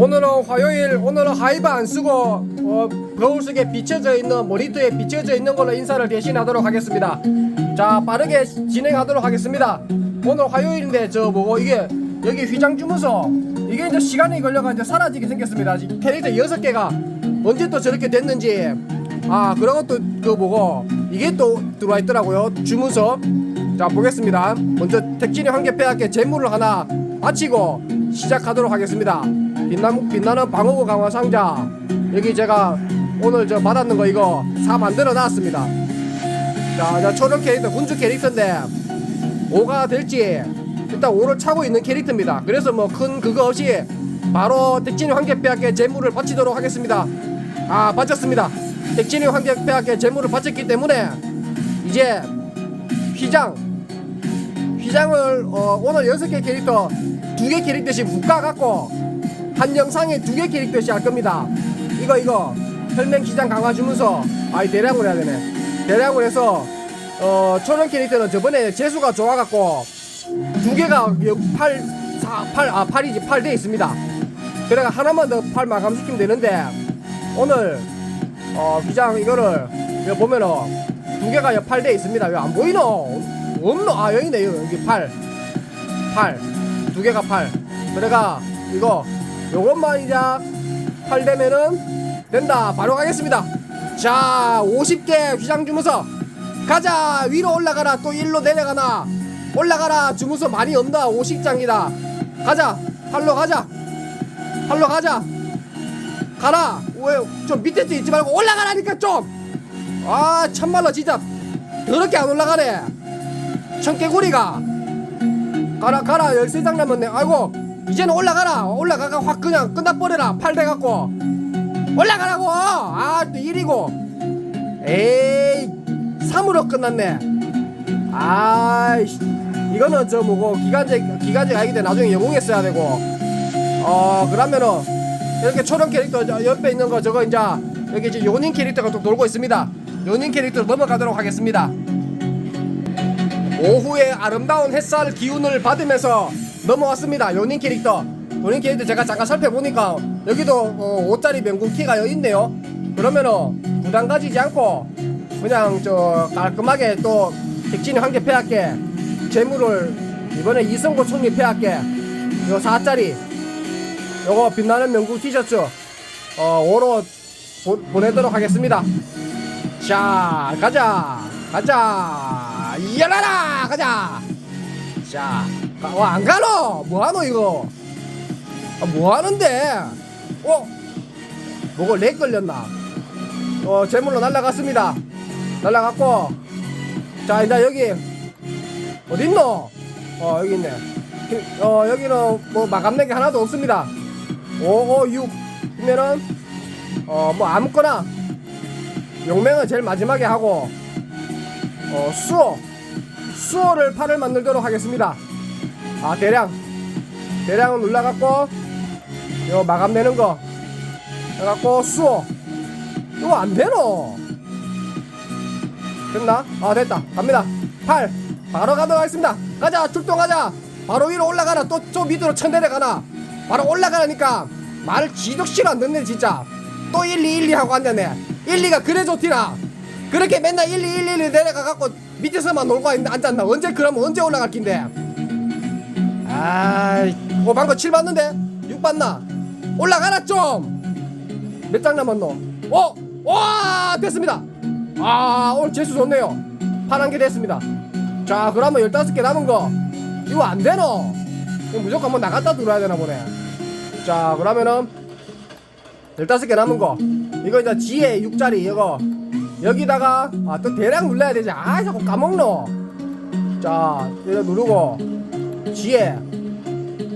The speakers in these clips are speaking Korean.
오늘은 화요일 오늘은 하이브 안 쓰고 어, 거울 속에 비춰져 있는 모니터에 비춰져 있는 걸로 인사를 대신하도록 하겠습니다. 자 빠르게 진행하도록 하겠습니다. 오늘 화요일인데 저 뭐고 이게 여기 휘장 주문서 이게 이제 시간이 걸려가 이제 사라지게 생겼습니다. 캐릭터 여섯 개가 언제 또 저렇게 됐는지. 아 그리고 또그 뭐고 이게 또 들어와 있더라고요 주문서. 자 보겠습니다. 먼저 택진이 환경폐학계 재물을 하나 마치고 시작하도록 하겠습니다 빛나무, 빛나는 방어구 강화 상자. 여기 제가 오늘 저 받았는 거 이거 사 만들어 놨습니다. 자, 자 초록 캐릭터 군주 캐릭터인데 5가 될지 일단 5를 차고 있는 캐릭터입니다. 그래서 뭐 큰 그거 없이 바로 택진이 환경폐학계 재물을 바치도록 하겠습니다. 아 바쳤습니다. 택진이 환경폐학계 재물을 바쳤기 때문에 이제 휘장 휘장을 어, 오늘 여섯 개 캐릭터 두개 캐릭터씩 묶어갖고 한 영상에 두 개 캐릭터씩 할 겁니다. 이거 이거 혈맹 휘장 강화 주문서 아이 대량으로 해야 되네. 대량으로 해서 어 초령 캐릭터는 저번에 재수가 좋아갖고 두 개가 8, 4, 8, 아 8이지 8 돼 있습니다. 그래가 하나만 더 8 마감시키면 되는데 오늘 어 휘장 이거를 여기 보면은 두 개가 8 돼 있습니다. 왜 안 보이노? 없노? 아 여기네 여기 8 8 두 개가 8 그래가 이거 요것만 이제 8 되면은 된다. 바로 가겠습니다. 자 50개 휘장 주문서 가자. 위로 올라가라. 또 일로 내려가나. 올라가라. 주문서 많이 없나? 50장이다. 가자. 팔로 가자. 팔로 가자. 가라. 왜좀 밑에 도 있지 말고 올라가라니까 좀아 참말로 진짜 더럽게 안 올라가네. 청개구리가. 가라 가라. 13장 남았네. 아이고 이제는 올라가라. 올라가가 확 그냥 끝나버려라. 팔 돼갖고. 올라가라고! 아또 1이고. 에이 3으로 끝났네. 아이씨. 이거는 저 뭐고 기간제 기간제 아기 때 나중에 영웅에 써야 되고. 어 그러면은 이렇게 초록 캐릭터 저 옆에 있는 거 저거 이제 여기 이제 요닌 캐릭터가 또 돌고 있습니다. 요닌 캐릭터 넘어가도록 하겠습니다 오후에 아름다운 햇살 기운을 받으면서 넘어왔습니다. 연인 캐릭터. 연인 캐릭터 제가 잠깐 살펴보니까 여기도 어, 5짜리 명궁 키가 여기 있네요. 그러면은 부담 가지지 않고 그냥 저 깔끔하게 또 백진이 한개 패할게. 재물을 이번에 이성고 총리 패할게. 요 4짜리. 요거 빛나는 명궁 티셔츠 어 5로 보, 보내도록 하겠습니다. 자 가자 가자 열어라! 가자! 자 어, 안 가노! 뭐하노 이거? 아, 뭐하는데? 어? 뭐고 렉 걸렸나? 어 재물로 날라갔습니다. 날라갔고 자 이제 여기 어딨노? 어 여기 있네. 어 여기는 뭐 마감내기 하나도 없습니다. 556이면은 어 뭐 아무거나 용맹은 제일 마지막에 하고 어, 수호 수호를 팔을 만들도록 하겠습니다. 아 대량. 대량은 눌러갖고 요 마감되는 거. 해갖고 수호. 이거 안되노? 됐나? 아 됐다. 갑니다. 8 바로 가도록 하겠습니다. 가자 출동하자. 바로 위로 올라가라. 또 저 밑으로 쳐내려가나? 바로 올라가라니까. 말을 지독 싫어 안 듣네 진짜. 또 1, 2, 1, 2 하고 앉았네. 1, 2가 그래 좋디나? 그렇게 맨날 1, 2, 1, 1, 1 내려가 갖고 밑에서만 놀고 앉- 앉았나? 언제 그러면 언제 올라갈 낀데? 아이 어 방금 7 봤는데? 6 봤나? 올라가라 좀! 몇 장 남았노? 어? 와 됐습니다. 아 오늘 재수 좋네요. 파란 개 됐습니다. 자 그러면 15개 남은 거. 이거 안 되노? 이거 무조건 한번 나갔다 들어야 되나 보네. 자 그러면은 15개 남은 거. 이거 이제 지혜 6짜리 이거 여기다가 아 또 대량 눌러야 되지. 아 자꾸 까먹노. 자 이거 누르고 지혜.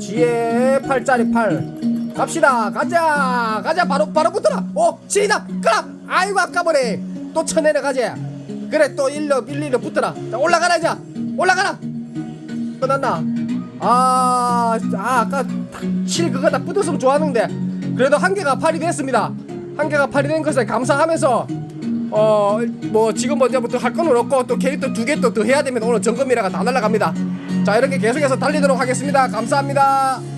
지혜 8짜리 8 갑시다. 가자. 가자. 바로 바로 붙어라. 오 시다 끌어 아이고 아까버네 또 쳐내려 가지. 그래 또 1로 1, 2로 붙어라. 자 올라가라 이제. 올라가라. 끝났나? 아, 아 아까 7 그거 다 붙었으면 좋았는데. 그래도 한 개가 팔이 됐습니다. 한 개가 팔이 된 것에 감사하면서 어 뭐 지금 먼저부터 할 거는 없고 또 캐릭터 두 개 또 더 해야 됩니다. 오늘 점검이라가 다 날라갑니다. 자 이렇게 계속해서 달리도록 하겠습니다. 감사합니다